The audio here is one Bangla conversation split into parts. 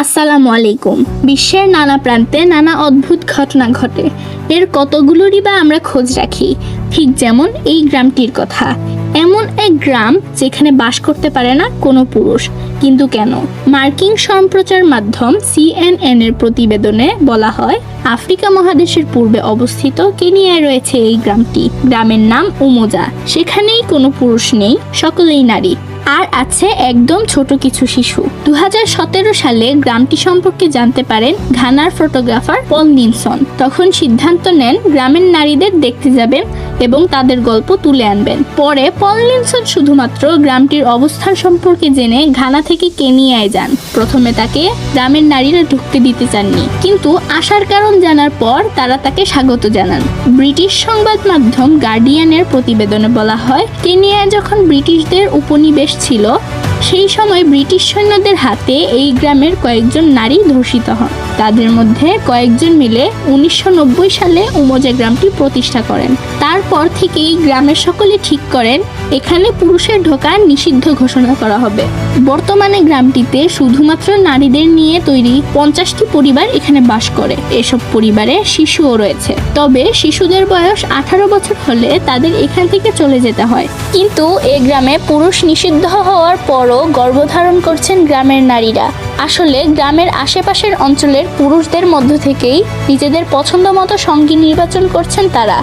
আসসালামু আলাইকুম। বিশ্বের নানা প্রান্তে নানা অদ্ভুত ঘটনা ঘটে। এর কতগুলোরই বা আমরা খোঁজ রাখি? ঠিক যেমন এই গ্রামটির কথা। এমন এক গ্রাম যেখানে বাস করতে পারে না কোনো পুরুষ। কিন্তু কেন? মার্কিন সম্প্রচার মাধ্যম সিএনএন এর প্রতিবেদনে বলা হয়, আফ্রিকা মহাদেশের পূর্বে অবস্থিত কেনিয়ায় রয়েছে এই গ্রামটি। গ্রামের নাম উমোজা। সেখানেই কোনো পুরুষ নেই, সকলেই নারী। আর আছে একদম ছোট কিছু শিশু। দু হাজার সতেরো সালে গ্রামটি সম্পর্কে জানতে পারেন ঘানার ফটোগ্রাফার পল নিনসন তখন সিদ্ধান্ত নেন গ্রামের নারীদের দেখতে যাবেন এবং তাদের গল্প তুলে আনবেন। পরে পল নিনসন শুধুমাত্র গ্রামটির অবস্থান সম্পর্কে জেনে ঘানা থেকে কেনিয়ায় যান। প্রথমে তাকে গ্রামের নারীরা ঢুকতে দিতে চাননি। কিন্তু আসার কারণ জানার পর তারা তাকে স্বাগত জানান। ব্রিটিশ সংবাদ মাধ্যম গার্ডিয়ানের প্রতিবেদনে বলা হয়, কেনিয়ায় যখন ব্রিটিশদের উপনিবেশ ছিল সেই সময় ব্রিটিশ সৈন্যদের হাতে এই গ্রামের কয়েকজন নারী ধর্ষিত হন। তাদের মধ্যে কয়েকজন মিলে উনিশশো নব্বই সালে উমজা গ্রামটি প্রতিষ্ঠা করেন। তারপর থেকেই গ্রামের সকলে ঠিক করেন, এখানে পুরুষের ঢোকা নিষিদ্ধ ঘোষণা করা হবে। বর্তমানে গ্রামটিতে শুধুমাত্র নারীদের নিয়ে তৈরি পঞ্চাশটি পরিবার এখানে বাস করে। এসব পরিবারে শিশুও রয়েছে। তবে শিশুদের বয়স আঠারো বছর হলে তাদের এখান থেকে চলে যেতে হয়। কিন্তু এ গ্রামে পুরুষ নিষিদ্ধ হওয়ার পরও গর্ভধারণ করছেন গ্রামের নারীরা। আসলে গ্রামের আশেপাশের অঞ্চলের পুরুষদের মধ্য থেকেই নিজেদের পছন্দ মতো সঙ্গী নির্বাচন করছেন তারা।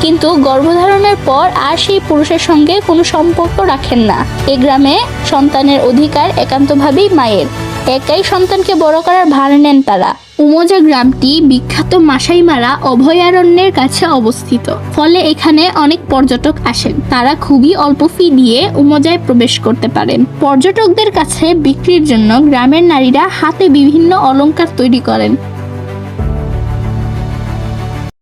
কিন্তু গর্ভধারণের পর আর সেই পুরুষের সঙ্গে কোনো সম্পর্ক রাখেন না। এ গ্রামে সন্তানের অধিকার একান্তভাবেই মায়ের। একাই সন্তানকে বড় করার ভার নেন তারা। উমজা গ্রামটি বিখ্যাত মাসাইমারা অভয়ারণ্যের কাছে অবস্থিত। ফলে এখানে অনেক পর্যটক আসেন। তারা খুবই অল্প ফি দিয়ে উমজায় প্রবেশ করতে পারেন। পর্যটকদের কাছে বিক্রির জন্য গ্রামের নারীরা হাতে বিভিন্ন অলঙ্কার তৈরি করেন।